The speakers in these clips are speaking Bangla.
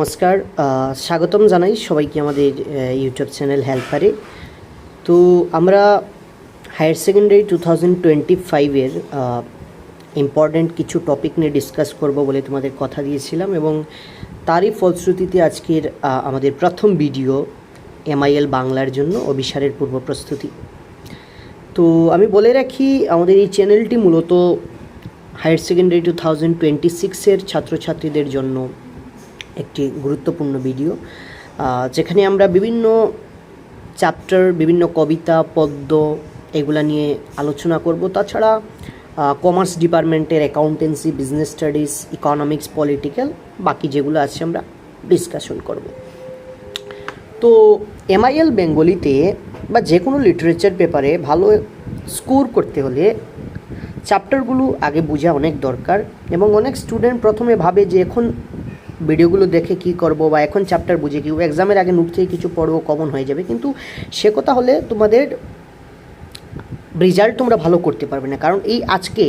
নমস্কার স্বাগতম জানাই সবাইকে আমাদের ইউটিউব চ্যানেল হেল্পারে তো আমরা higher secondary two thousand twenty ফাইভের ইম্পর্ট্যান্ট কিছু টপিক নিয়ে ডিসকাস করব বলে তোমাদের কথা দিয়েছিলাম এবং তারই ফলশ্রুতিতে আজকের আমাদের প্রথম ভিডিও এমআইএল বাংলার জন্য অভিসারের পূর্ব প্রস্তুতি। তো আমি বলে রাখি, আমাদের এই চ্যানেলটি মূলত higher secondary two thousand twenty সিক্সের ছাত্রছাত্রীদের জন্য একটি গুরুত্বপূর্ণ ভিডিও যেখানে আমরা বিভিন্ন চ্যাপ্টার, বিভিন্ন কবিতা, পদ্য এগুলা নিয়ে আলোচনা করব। তাছাড়া কমার্স ডিপার্টমেন্টের accountancy business studies economics political বাকি যেগুলো আছে আমরা ডিসকাশন করব। তো এমআইএল বেঙ্গলিতে বা যে কোনো লিটারেচার পেপারে ভালো স্কোর করতে হলে চ্যাপ্টারগুলো আগে বোঝা অনেক দরকার এবং অনেক স্টুডেন্ট প্রথমে ভাবে যে এখন ভিডিওগুলো দেখে কি করব বা এখন চ্যাপ্টার বুঝে কি এক্সামের আগে নোট থেকে কিছু পড়ব কমন হয়ে যাবে। কিন্তু সে কথা হলে তোমাদের রেজাল্ট তোমরা ভালো করতে পারবে না। কারণ এই আজকে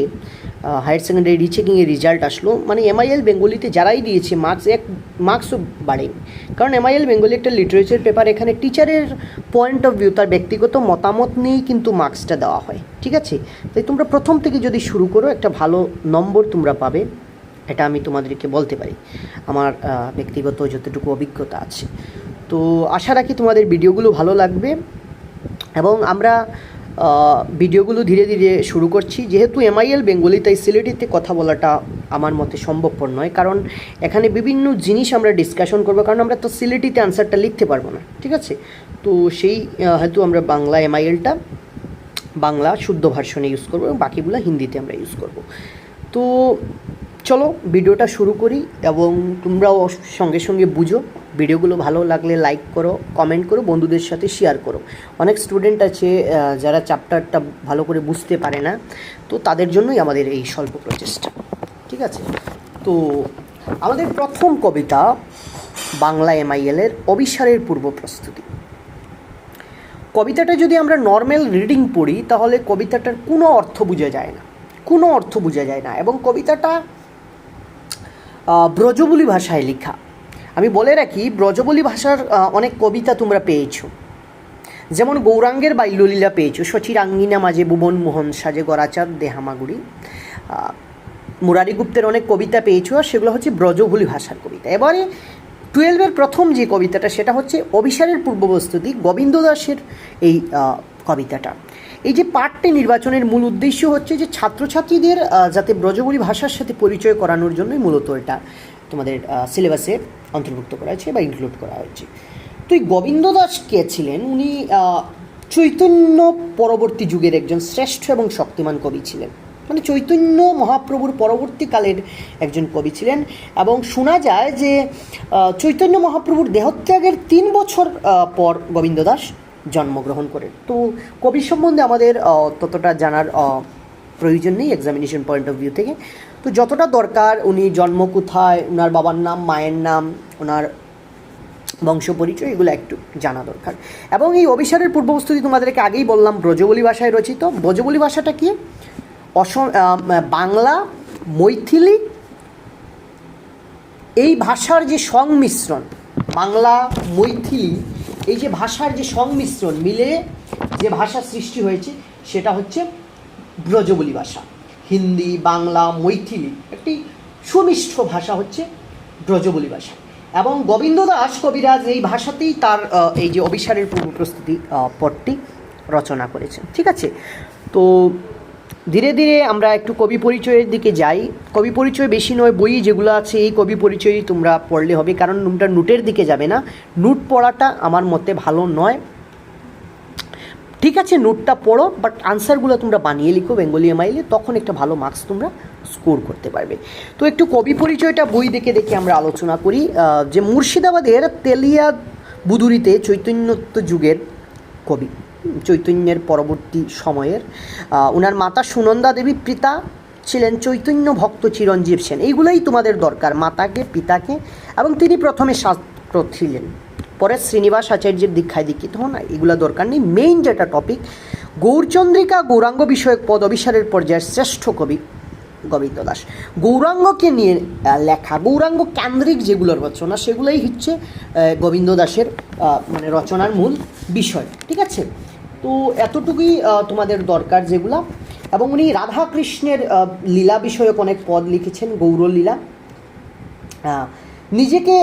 হায়ার সেকেন্ডারি রিচেকিংয়ের রেজাল্ট আসলো। মানে এমআইএল বেঙ্গলিতে যারাই দিয়েছে মার্কস এক মার্কসও বাড়েনি। কারণ এমআইএল বেঙ্গলি একটা লিটারেচার পেপার এখানে টিচারের পয়েন্ট অফ ভিউ তার ব্যক্তিগত মতামত নিয়েই কিন্তু মার্কসটা দেওয়া হয়। ঠিক আছে? তাই তোমরা প্রথম থেকে যদি শুরু করো, একটা ভালো নম্বর তোমরা পাবে। এটা আমি তোমাদেরকে বলতে পারি। আমার ব্যক্তিগত যতটুকু অভিজ্ঞতা আছে। তো আশা রাখি তোমাদের ভিডিওগুলো ভালো লাগবে এবং আমরা ভিডিওগুলো ধীরে ধীরে শুরু করছি। যেহেতু এমআইএল বেঙ্গলি তাই সিলেটিতে কথা বলাটা আমার মতে সম্ভবপর নয়। কারণ এখানে বিভিন্ন জিনিস আমরা ডিসকাশন করব। কারণ আমরা তো সিলেটিতে আনসারটা লিখতে পারব না, ঠিক আছে? তো সেই হেতু আমরা বাংলা এমআইএলটা বাংলা শুদ্ধ ভার্সনে ইউজ করব এবং বাকিগুলো হিন্দিতে আমরা ইউজ করব। তো চলো, ভিডিওটা শুরু করি এবং তোমরাও সঙ্গে সঙ্গে বুঝো। ভিডিওগুলো ভালো লাগলে লাইক করো কমেন্ট করো, বন্ধুদের সাথে শেয়ার করো। অনেক স্টুডেন্ট আছে যারা চ্যাপ্টারটা ভালো করে বুঝতে পারে না, তো তাদের জন্যই আমাদের এই স্বল্প প্রচেষ্টা। ঠিক আছে? তো আমাদের প্রথম কবিতা বাংলা এমআইএলের অবিসারের পূর্ব প্রস্তুতি। কবিতাটা যদি আমরা নর্মাল রিডিং পড়ি, তাহলে কবিতাটার কোনো অর্থ বোঝা যায় না। কোনো অর্থ বোঝা যায় না এবং কবিতাটা ব্রজবুলি ভাষায় লেখা। আমি বলে রাখি, ব্রজবুলি ভাষার অনেক কবিতা তোমরা পেয়েছ। যেমন গৌরাঙ্গের বাল্যলীলা পেয়েছ শচীরাঙ্গিনা মাঝে ভুবন মোহন সাজে গরাচার দেহামাগুড়ি। মুরারি গুপ্তের অনেক কবিতা পেয়েছ, আর সেগুলো হচ্ছে ব্রজবুলি ভাষার কবিতা। এবারে টুয়েলভের প্রথম যে কবিতাটা, সেটা হচ্ছে অভিসারের পূর্ববস্তুতি গোবিন্দ দাসের এই কবিতাটা। এই যে পাঠটি নির্বাচনের মূল উদ্দেশ্য হচ্ছে যে ছাত্রছাত্রীদের যাতে ব্রজবুলি ভাষার সাথে পরিচয় করানোর জন্যই মূলত এটা তোমাদের সিলেবাসে অন্তর্ভুক্ত করা হয়েছে বা ইনক্লুড করা হয়েছে। তো এই গোবিন্দ দাস কে ছিলেন, উনি চৈতন্য পরবর্তী যুগের একজন শ্রেষ্ঠ এবং শক্তিমান কবি ছিলেন। মানে চৈতন্য মহাপ্রভুর পরবর্তীকালের একজন কবি ছিলেন এবং শোনা যায় যে চৈতন্য মহাপ্রভুর দেহত্যাগের তিন বছর পর গোবিন্দ দাস জন্মগ্রহণ করেন। তো কবি সম্বন্ধে আমাদের ততটা জানার প্রয়োজন নেই এক্সামিনেশন পয়েন্ট অফ ভিউ থেকে। তো যতটা দরকার উনি জন্ম কোথায় ওনার বাবার নাম, মায়ের নাম ওনার বংশ পরিচয়, এগুলো একটু জানা দরকার। এবং এই অভিসারের পূর্বপ্রস্তুতি তোমাদেরকে আগেই বললাম, ব্রজবলি ভাষায় রচিত। ব্রজবলি ভাষাটা কি? অসম বাংলা, মৈথিলি। এই ভাষার যে সংমিশ্রণ, বাংলা, মৈথিলি এই যে ভাষার যে সংমিশ্রণ মিলে যে ভাষা সৃষ্টি হয়েছে, সেটা হচ্ছে ব্রজবলি ভাষা। হিন্দি, বাংলা, মৈথিলি একটি সুমিষ্ট ভাষা হচ্ছে ব্রজবলি ভাষা। এবং গোবিন্দ দাস কবিরাজ এই ভাষাতেই তার এই যে অভিসারের পূর্ব প্রস্তুতি পটটি রচনা করেছেন। ঠিক আছে? তো ধীরে ধীরে আমরা একটু কবি পরিচয়ের দিকে যাই। কবি পরিচয় বেশি নয় বই যেগুলো আছে, এই কবি পরিচয়ই তোমরা পড়লে হবে, কারণ তোমরা নোটের দিকে যাবে না। নোট পড়াটা আমার মতে ভালো নয়। ঠিক আছে, নোটটা পড়ো বাট আনসারগুলো তোমরা বানিয়ে লিখো বেঙ্গলি এমাইলে তখন একটা ভালো মার্কস তোমরা স্কোর করতে পারবে। তো একটু কবি পরিচয়টা বই দেখে দেখে আমরা আলোচনা করি। যে মুর্শিদাবাদের তেলিয়া বুদুরিতে চৈতন্যত্ব যুগের কবি চৈতন্যের পরবর্তী সময়ের। ওনার মাতা সুনন্দা দেবী, পিতা ছিলেন চৈতন্য ভক্ত চিরঞ্জীব সেন। এইগুলোই তোমাদের দরকার, মাতাকে, পিতাকে, এবং তিনি প্রথমে ছাত্র ছিলেন। পরে শ্রীনিবাস আচার্যের দীক্ষায় দীক্ষিত হন। এগুলো দরকার নেই। মেইন যেটা টপিক গৌরচন্দ্রিকা গৌরাঙ্গ বিষয়ক পদ অভিসারের পর্যায়ের শ্রেষ্ঠ কবি গোবিন্দ দাস। গৌরাঙ্গকে নিয়ে লেখা, গৌরাঙ্গ কেন্দ্রিক যেগুলো রচনা, সেগুলোই হচ্ছে গোবিন্দ দাসের মানে রচনার মূল বিষয়, ঠিক আছে? তো এতটুকুই তোমাদের দরকার যেগুলা। এবং উনি রাধাকৃষ্ণের লীলা বিষয়ক অনেক পদ লিখেছেন, গৌরলীলা। নিজেকে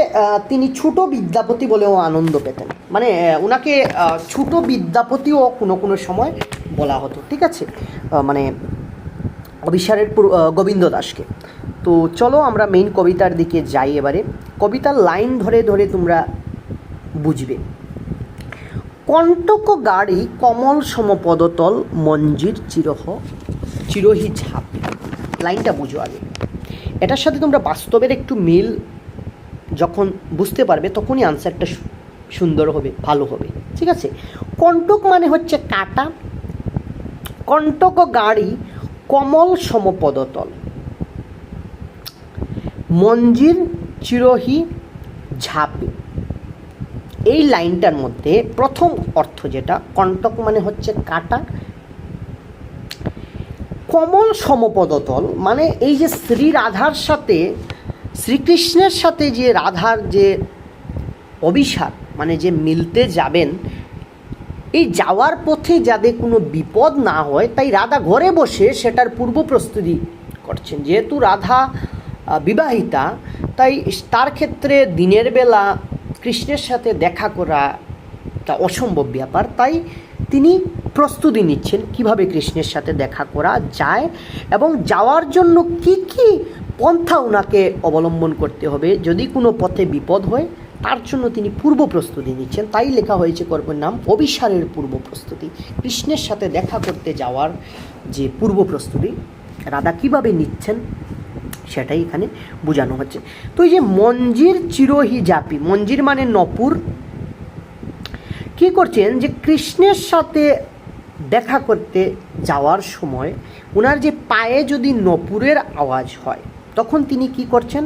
তিনি ছোট বিদ্যাপতি বলেও আনন্দ পেতেন। মানে ওনাকে ছোট বিদ্যাপতিও কোনো কোনো সময় বলা হতো, ঠিক আছে? মানে অবিসারের পুর- গোবিন্দ দাসকে। তো চলো আমরা মেইন কবিতার দিকে যাই এবারে। কবিতার লাইন ধরে ধরে তোমরা বুঝবে। কণ্টক গাড়ি কমল সমপদতল মঞ্জির চিরহ, চিরহি ঝাপ। লাইনটা বুঝো আগে। এটার সাথে তোমরা বাস্তবের একটু মিল যখন বুঝতে পারবে, তখনই আনসারটা সুন্দর হবে, ভালো হবে। ঠিক আছে? কণ্টক মানে হচ্ছে কাটা। কণ্টক গাড়ি কমল সমপদতল। মঞ্জির চিরহি ঝাপে। এই লাইনটার মধ্যে প্রথম অর্থ যেটা, কণ্টক মানে হচ্ছে কাটা। কমল সমপদতল মানে এই যে শ্রী রাধার সাথে, শ্রীকৃষ্ণের সাথে যে রাধার যে অভিশাপ মানে যে মিলতে যাবেন এই যাওয়ার পথে যাতে কোনো বিপদ না হয়, তাই রাধা ঘরে বসে সেটার পূর্ব প্রস্তুতি করছেন। যেহেতু রাধা বিবাহিতা, তাই তার ক্ষেত্রে দিনের বেলা কৃষ্ণের সাথে দেখা করা তা অসম্ভব ব্যাপার। তাই তিনি প্রস্তুতি নিচ্ছেন কীভাবে কৃষ্ণের সাথে দেখা করা যায় এবং যাওয়ার জন্য কি কি পন্থা ওনাকে অবলম্বন করতে হবে। যদি কোনো পথে বিপদ হয় তার জন্য তিনি পূর্ব প্রস্তুতি নিচ্ছেন। তাই লেখা হয়েছে গল্পের নাম অবিসারের পূর্ব প্রস্তুতি। কৃষ্ণের সাথে দেখা করতে যাওয়ার যে পূর্ব প্রস্তুতি, রাধা কীভাবে নিচ্ছেন সেটাই এখানে বোঝানো হচ্ছে। তো এই যে মঞ্জির চিরহি জাপি, মঞ্জির মানে নপুর, কি করছেন যে কৃষ্ণের সাথে দেখা করতে যাওয়ার সময় ওনার যে পায়ে যদি নপুরের আওয়াজ হয়, তখন তিনি কি করছেন?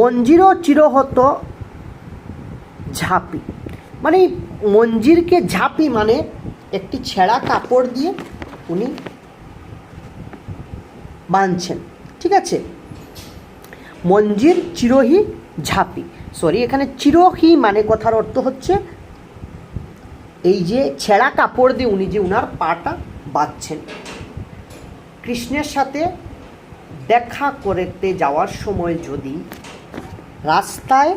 মঞ্জিরও চিরহত ঝাঁপি। মানে মঞ্জিরকে ঝাঁপি মানে একটি ছেঁড়া কাপড় দিয়ে উনি বাঁধছেন। ঠিক আছে? মঞ্জির চিরহি ঝাঁপি। সরি এখানে চিরহি মানে কথার অর্থ হচ্ছে এই যে ছেঁড়া কাপড় দিয়ে উনি যে উনার পাটা বাঁধছেন। কৃষ্ণের সাথে দেখা করতে যাওয়ার সময় যদি রাস্তায়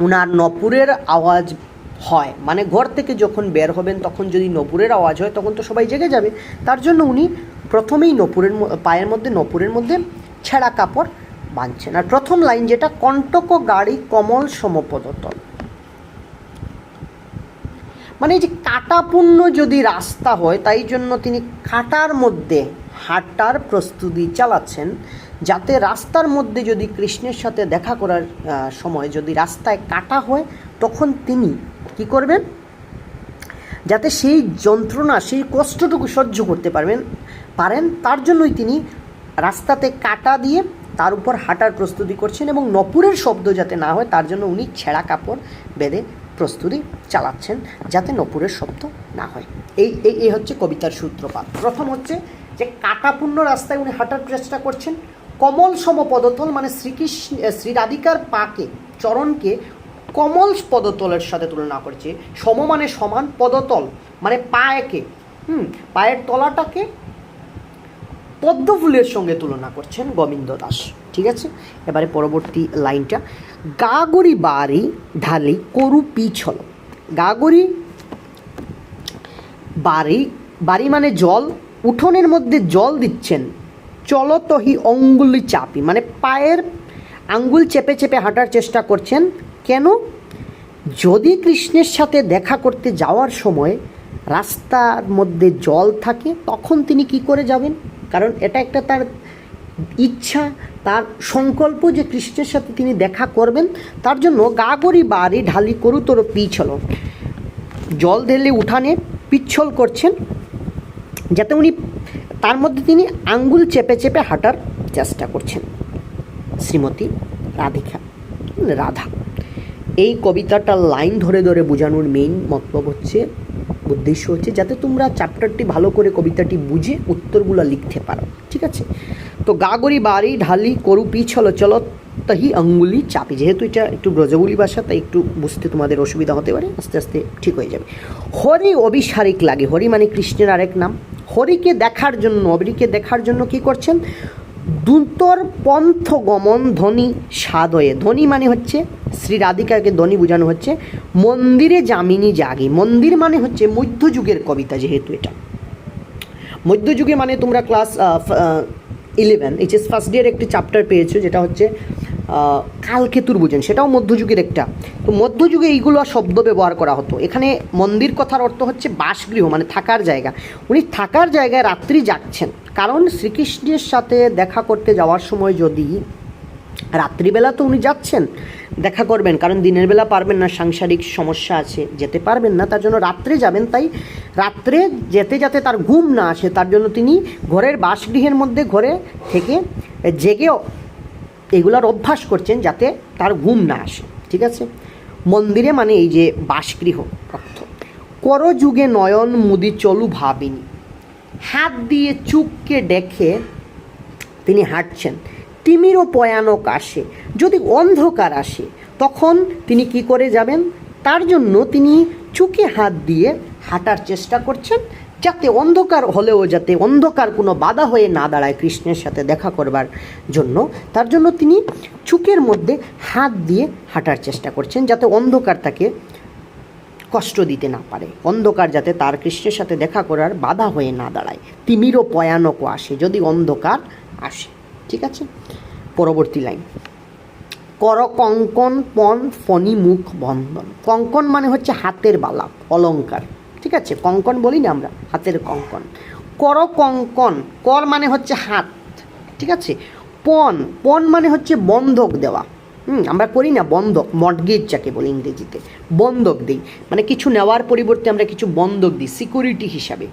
উনার নপুরের আওয়াজ হয়। মানে ঘর থেকে যখন বের হবেন, তখন যদি নপুরের আওয়াজ হয়, তখন তো সবাই জেগে যাবে। তার জন্য উনি প্রথমেই নপুরের পায়ের মধ্যে, নপুরের মধ্যে ছেঁড়া কাপড় বাঁধছেন। আর প্রথম লাইন যেটা, কণ্টক গাড়ি কমল সমপদতল মানে এই যে কাটাপূর্ণ যদি রাস্তা হয়, তাই জন্য তিনি কাটার মধ্যে হাঁটার প্রস্তুতি চালাচ্ছেন। যাতে রাস্তার মধ্যে যদি কৃষ্ণের সাথে দেখা করার সময় যদি রাস্তায় কাটা হয়, তখন তিনি কি করবেন? যাতে সেই যন্ত্রণা, সেই কষ্টটুকু সহ্য করতে পারবেন, পারেন। তার জন্যই তিনি রাস্তাতে কাটা দিয়ে তার উপর হাঁটার প্রস্তুতি করছেন এবং নপুরের শব্দ যাতে না হয়, তার জন্য উনি ছেঁড়া কাপড় বেঁধে প্রস্তুতি চালাচ্ছেন, যাতে নপুরের শব্দ না হয়। এই এই হচ্ছে কবিতার সূত্রপাত। প্রথম হচ্ছে যে কাটাপূর্ণ রাস্তায় উনি হাঁটার চেষ্টা করছেন। কমল সম পদতল মানে শ্রীকৃষ্ণ শ্রী রাধিকার পাকে, চরণকে কমল পদতলের সাথে তুলনা করছে। সম মানে সমান পদতল মানে পায়েকে, হুম, পায়ের তলাটাকে পদ্মফুলের সঙ্গে তুলনা করছেন গোবিন্দ দাস, ঠিক আছে? এবারে পরবর্তী লাইনটা, গাগরি বাড়ি ঢালি করু পিছল। গাগরি বাড়ি বাড়ি মানে জল, উঠোনের মধ্যে জল দিচ্ছেন চলতহি অঙ্গুলি চাপি মানে পায়ের আঙ্গুল চেপে চেপে হাঁটার চেষ্টা করছেন। কেন? যদি কৃষ্ণের সাথে দেখা করতে যাওয়ার সময় রাস্তার মধ্যে জল থাকে, তখন তিনি কি করে যাবেন? কারণ এটা একটা তার ইচ্ছা, তার সংকল্প যে কৃষ্ণের সাথে তিনি দেখা করবেন। তার জন্য গাগরি বাড়ি ঢালি করু তোর পিছল। জল ঢেলে উঠানে পিচ্ছল করছেন, যাতে উনি তার মধ্যে তিনি আঙ্গুল চেপে চেপে হাঁটার চেষ্টা করছেন। শ্রীমতী রাধিকা রাধা। এই কবিতাটার লাইন ধরে ধরে বোঝানোর মেইন মতলব হচ্ছে, উদ্দেশ্য হচ্ছে যাতে তোমরা চ্যাপ্টারটি ভালো করে কবিতাটি বুঝে উত্তরগুলো লিখতে পারো, ঠিক আছে? তো গাগরি বাড়ি ঢালি করু পিছল চল তাহি আঙ্গুলি চাপি। যেহেতু এটা একটু ব্রজবুলি ভাষা, তাই একটু বুঝতে তোমাদের অসুবিধা হতে পারে, আস্তে আস্তে ঠিক হয়ে যাবে। হরি অবিসারিক লাগে, হরি মানে কৃষ্ণের আরেক নাম। হরিকে দেখার জন্য হরিকে দেখার জন্য কি করছেন? দুন্তর পন্থ গমন ধ্বনি সাদয়ে ধ্বনি মানে হচ্ছে, শ্রী রাধিকাকে ধ্বনি বোঝানো হচ্ছে, মন্দিরে জামিনী জাগি। মন্দির মানে হচ্ছে মধ্যযুগের কবিতা যেহেতু এটা। মধ্যযুগে মানে তোমরা class eleven HS first year একটি চ্যাপ্টার পেয়েছ, যেটা হচ্ছে কালকেতুর বুঝেন সেটাও মধ্যযুগের একটা। তো মধ্যযুগে এইগুলো শব্দ ব্যবহার করা হতো। এখানে মন্দির কথার অর্থ হচ্ছে বাসগৃহ মানে থাকার জায়গা। উনি থাকার জায়গায় রাত্রি যাচ্ছেন কারণ শ্রীকৃষ্ণের সাথে দেখা করতে যাওয়ার সময় যদি রাত্রিবেলা তো উনি যাচ্ছেন, দেখা করবেন, কারণ দিনের বেলা পারবেন না, সাংসারিক সমস্যা আছে, যেতে পারবেন না, তার জন্য রাত্রে যাবেন। তাই রাত্রে যেতে যাতে তার ঘুম না আসে, তার জন্য তিনি ঘরের বাসগৃহের মধ্যে ঘরে থেকে জেগে এগুলার অভ্যাস করছেন যাতে তার ঘুম না আসে, ঠিক আছে? মন্দিরে মানে এই যে বাসগৃহ অর্থ করযুগে নয়ন মুদি চলু ভাবিনি। হাত দিয়ে চুপকে ডেকে তিনি হাঁটছেন। তিমিরও ভয়ানক আসে। যদি অন্ধকার আসে, তখন তিনি কি করে যাবেন? তার জন্য তিনি চুকে হাত দিয়ে হাঁটার চেষ্টা করছেন। যাতে অন্ধকার হলেও যাতে অন্ধকার কোনো বাধা হয়ে না দাঁড়ায় কৃষ্ণের সাথে দেখা করবার জন্য। তার জন্য তিনি চুকের মধ্যে হাত দিয়ে হাঁটার চেষ্টা করছেন যাতে অন্ধকার তাকে কষ্ট দিতে না পারে। অন্ধকার যাতে তার কৃষ্ণের সাথে দেখা করার বাধা হয়ে না দাঁড়ায়। তিমিরও ভয়ানকও আসে যদি অন্ধকার আসে। ঠিক আছে? পরবর্তী লাইন। কর কঙ্কন পন ফণি মুখ বন্ধন। কঙ্কন মানে হচ্ছে হাতের বালা, অলংকার। ঠিক আছে? কঙ্কন বলি না আমরা, হাতের কঙ্কন। কর কঙ্কন, কর মানে হচ্ছে হাত, ঠিক আছে? পন পন মানে হচ্ছে বন্ধক দেওয়া। হুম, আমরা করি না বন্ধক মর্টগেজ যাকে বলি ইংরেজিতে, বন্ধক দিই। মানে কিছু নেওয়ার পরিবর্তে আমরা কিছু বন্ধক দিই, সিকিউরিটি হিসাবে।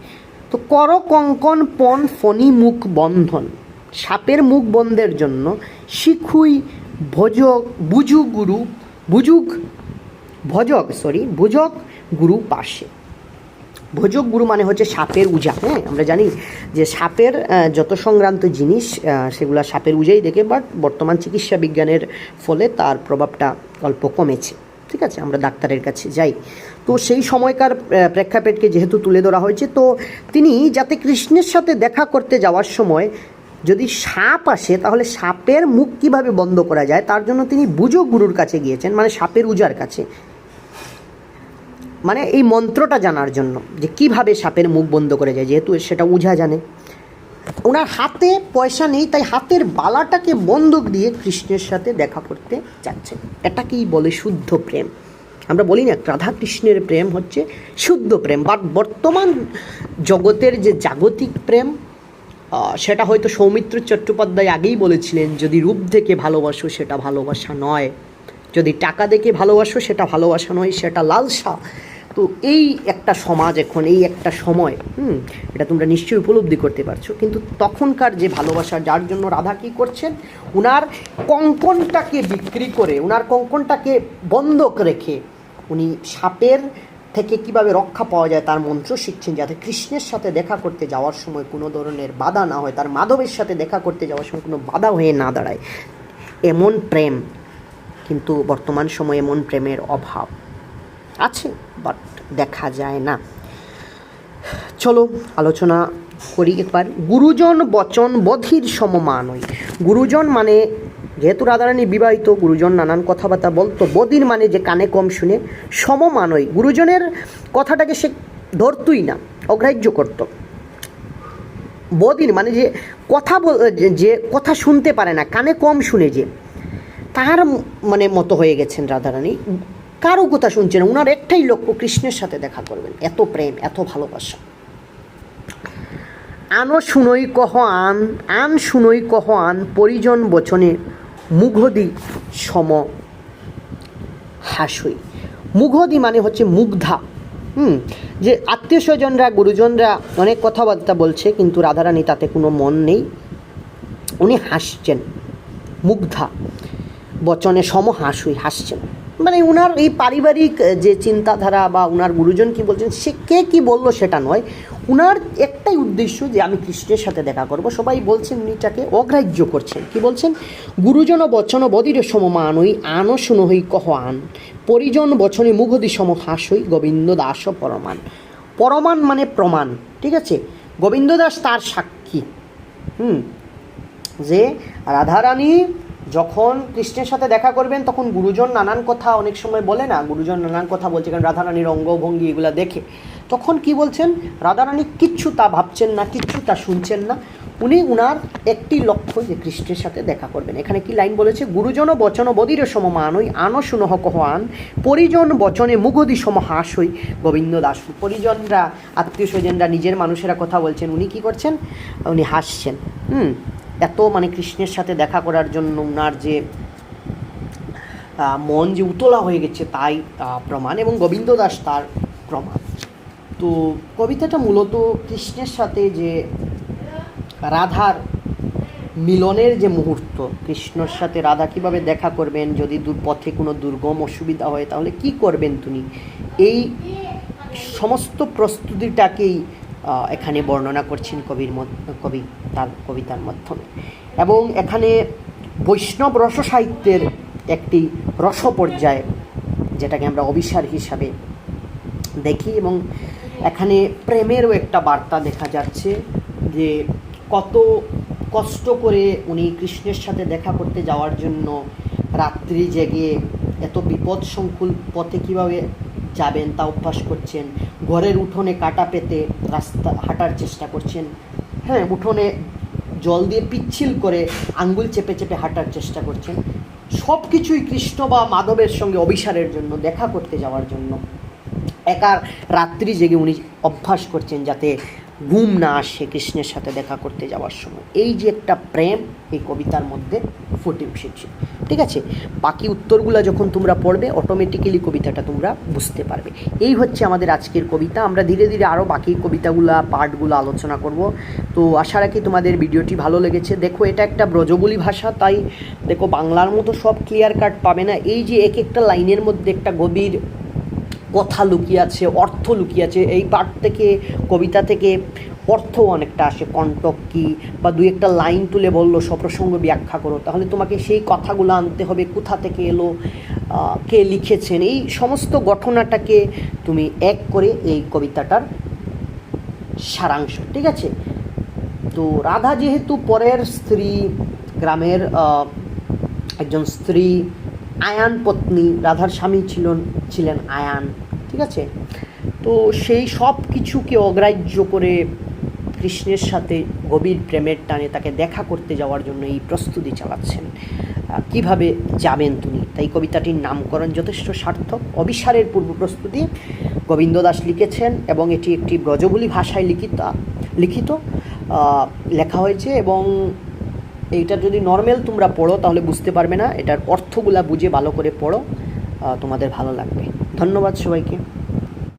তো কর কঙ্কন পণ ফণি, মুখ, বন্ধন। সাপের মুখ বন্ধের জন্য শিখুই, ভজক বুজু গুরু বুজুগ ভজক সরি ভুজক গুরু পাশে। ভোজক গুরু মানে হচ্ছে সাপের উজা হ্যাঁ? আমরা জানি যে সাপের যত সংক্রান্ত জিনিস সেগুলো সাপের উজাই দেখে বাট বর্তমান চিকিৎসা বিজ্ঞানের ফলে তার প্রভাবটা অল্প কমেছে। ঠিক আছে? আমরা ডাক্তারের কাছে যাই। তো সেই সময়কার প্রেক্ষাপটকে যেহেতু তুলে ধরা হয়েছে, তো তিনি যাতে কৃষ্ণের সাথে দেখা করতে যাওয়ার সময় যদি সাপ আসে, তাহলে সাপের মুখ কীভাবে বন্ধ করা যায়? তার জন্য তিনি বুজো গুরুর কাছে গিয়েছেন মানে সাপের উজার কাছে। মানে এই মন্ত্রটা জানার জন্য যে কীভাবে সাপের মুখ বন্ধ করে যায়, যেহেতু সেটা উঝা জানে। ওনার হাতে পয়সা নেই, তাই হাতের বালাটাকে বন্ধক দিয়ে কৃষ্ণের সাথে দেখা করতে যাচ্ছেন এটাকেই বলে শুদ্ধ প্রেম। আমরা বলি না রাধা কৃষ্ণের প্রেম হচ্ছে শুদ্ধ প্রেম। বাট বর্তমান জগতের যে জাগতিক প্রেম সেটা হয়তো সৌমিত্র চট্টোপাধ্যায় আগেই বলেছিলেন, যদি রূপ দেখে ভালোবাসো সেটা ভালোবাসা নয়, যদি টাকা দেখে ভালোবাসো সেটা ভালোবাসা নয়, সেটা লালসা। তো এই একটা সমাজ এখন, এই একটা সময়, হুম, এটা তোমরা নিশ্চয়ই উপলব্ধি করতে পারছ। কিন্তু তখনকার যে ভালোবাসা, যার জন্য রাধা কী করছেন? উনার কঙ্কনটাকে বিক্রি করে, উনার কঙ্কনটাকে বন্ধক রেখে উনি সাপের থেকে কীভাবে রক্ষা পাওয়া যায় তার মন্ত্র শিখছেন, যাতে কৃষ্ণের সাথে দেখা করতে যাওয়ার সময় কোনো ধরনের বাধা না হয়, তার মাধবের সাথে দেখা করতে যাওয়ার সময় কোনো বাধা হয়ে না দাঁড়ায়। এমন প্রেম, কিন্তু বর্তমান সময়ে এমন প্রেমের অভাব। আছে বাট দেখা যায় না। চলো, আলোচনা করি একবার। গুরুজন বচন বধির সমমানই গুরুজন মানে যেহেতু রাধারানী বিবাহিত, গুরুজন নানান কথাবার্তা বলতো বদির মানে যে কানে কম শুনে সমমানই গুরুজনের কথাটাকে সে ধরতই না, অগ্রাহ্য করতো। বদির মানে যে কথা যে- যে কথা শুনতে পারে না, কানে কম শুনে যে, তার মানে মতো হয়ে গেছেন রাধারানী। কারও কথা শুনছেন না। ওনার একটাই লক্ষ্য, কৃষ্ণের সাথে দেখা করবেন। এত প্রেম, এত ভালোবাসা। আনো শুনই কহ আন আন শুনই কহ আন, পরিজন বচনে মুঘদি সম হাসই। মুঘদি মানে হচ্ছে মুগ্ধা। হুম, যে আত্মীয় স্বজনরা, গুরুজনরা অনেক কথাবার্তা বলছে, কিন্তু রাধারানী তাতে কোনো মন নেই। উনি হাসছেন। মুগ্ধা। বচনে সম হাসুই, হাসছেন। মানে উনার এই পারিবারিক যে চিন্তাধারা বা উনার গুরুজন কি বলছেন, সে কে কি বলল সেটা নয়। উনার একটাই উদ্দেশ্য যে আমি কৃষ্ণের সাথে দেখা করব। সবাই বলছেন উনিটাকে অগ্রাহ্য করছেন। কি বলছেন? গুরুজন বচন বদির সমমানই আন শুনহই কহ আন। পরিজন বচনে মুঘদি সম হাসই গোবিন্দ দাস পরমান। পরমান মানে প্রমাণ, ঠিক আছে? গোবিন্দ দাস তার সাক্ষী। হুম? যে রাধারানী যখন কৃষ্ণের সাথে দেখা করবেন, তখন গুরুজন নানান কথা অনেক সময় বলে না। গুরুজন নানান কথা বলছে, কারণ রাধারানীর অঙ্গভঙ্গি এগুলো দেখে। তখন কি বলছেন? রাধারানী কিচ্ছু তা ভাবছেন না, কিচ্ছু তা শুনছেন না। উনি উনার একটি লক্ষ্য যে কৃষ্ণের সাথে দেখা করবেন। এখানে কি লাইন বলেছে? গুরুজন বচন বদির সমমানই আন শুনহ কহান পরিজন বচনে মুগদি সম হাসই গোবিন্দ দাস। পরিজনরা, আত্মীয় স্বজনরা, নিজের মানুষেরা কথা বলছেন। উনি কি করছেন? উনি হাসছেন। হুম? এত মানে কৃষ্ণের সাথে দেখা করার জন্য উনার যে মন যে উতলা হয়ে গেছে তাই প্রমাণ এবং গোবিন্দ দাস তার প্রমাণ। তো কবিতাটা মূলত কৃষ্ণের সাথে যে রাধার মিলনের যে মুহূর্ত, কৃষ্ণর সাথে রাধা কীভাবে দেখা করবেন, যদি পথে কোনো দুর্গম অসুবিধা হয় তাহলে কি করবেন তিনি? এই সমস্ত প্রস্তুতিটাকেই এখানে বর্ণনা করছেন কবির কবি তার, কবিতার মাধ্যমে। এবং এখানে বৈষ্ণব রস সাহিত্যের একটি রস পর্যায়, যেটাকে আমরা অবিসার হিসাবে দেখি এবং এখানে প্রেমেরও একটা বার্তা দেখা যাচ্ছে যে কত কষ্ট করে উনি কৃষ্ণের সাথে দেখা করতে যাওয়ার জন্য রাত্রি জেগে এত বিপদ সংকুল পথে কীভাবে যাবেন, তা অভ্যাস করছেন, ঘরের উঠোনে কাটা পেতে রাস্তা, হাঁটার চেষ্টা করছেন হ্যাঁ উঠোনে জল দিয়ে পিচ্ছিল করে আঙ্গুল চেপে চেপে হাঁটার চেষ্টা করছেন সব কিছুই কৃষ্ণ বা মাধবের সঙ্গে অভিসারের জন্য, দেখা করতে যাওয়ার জন্য। একার রাত্রি জেগে উনি অভ্যাস করছেন যাতে ঘুম না আসে কৃষ্ণের সাথে দেখা করতে যাওয়ার সময়। এই যে একটা প্রেম, এই কবিতার মধ্যে ফুটে উঠেছে। ঠিক আছে? বাকি উত্তরগুলো যখন তোমরা পড়বে অটোমেটিক্যালি কবিতাটা তোমরা বুঝতে পারবে। এই হচ্ছে আমাদের আজকের কবিতা। আমরা ধীরে ধীরে আরও বাকি কবিতাগুলা পার্টগুলো আলোচনা করব। তো আশা রাখি তোমাদের ভিডিওটি ভালো লেগেছে। দেখো, এটা একটা ব্রজবুলি ভাষা, তাই দেখো বাংলার মতো সব ক্লিয়ার কাট পাবে না। এই যে এক একটা লাইনের মধ্যে একটা গভীর কথা লুকিয়ে আছে অর্থ লুকিয়ে আছে এই পাঠ থেকে, কবিতা থেকে অর্থ অনেকটা আসে, কণ্টক কি বা দুই একটা লাইন তুলে বলল সপ্রসঙ্গ ব্যাখ্যা করো। তাহলে তোমাকে সেই কথাগুলো আনতে হবে, কোথা থেকে এলো কে লিখেছেন? এই সমস্ত ঘটনাটাকে তুমি এক করে এই কবিতাটার সারাংশ, ঠিক আছে? তো রাধা যেহেতু পরের স্ত্রী, গ্রামের একজন স্ত্রী আয়ান পত্নী, রাধার স্বামী ছিল ছিলেন আয়ান, ঠিক আছে? তো সেই সব কিছুকে অগ্রাহ্য করে কৃষ্ণের সাথে গভীর প্রেমের টানে তাকে দেখা করতে যাওয়ার জন্য এই প্রস্তুতি চালাচ্ছেন। কীভাবে যাবেন তুমি তাই কবিতাটির নামকরণ যথেষ্ট সার্থক। অবিসারের পূর্ব প্রস্তুতি গোবিন্দ দাস লিখেছেন এবং এটি একটি ব্রজবুলি ভাষায় লিখিত লিখিত। লেখা হয়েছে এবং এইটা যদি নর্মাল তোমরা পড়ো, তাহলে বুঝতে পারবে না। এটার অর্থগুলা বুঝে ভালো করে পড়ো। তোমাদের ভালো লাগবে। ধন্যবাদ সবাইকে।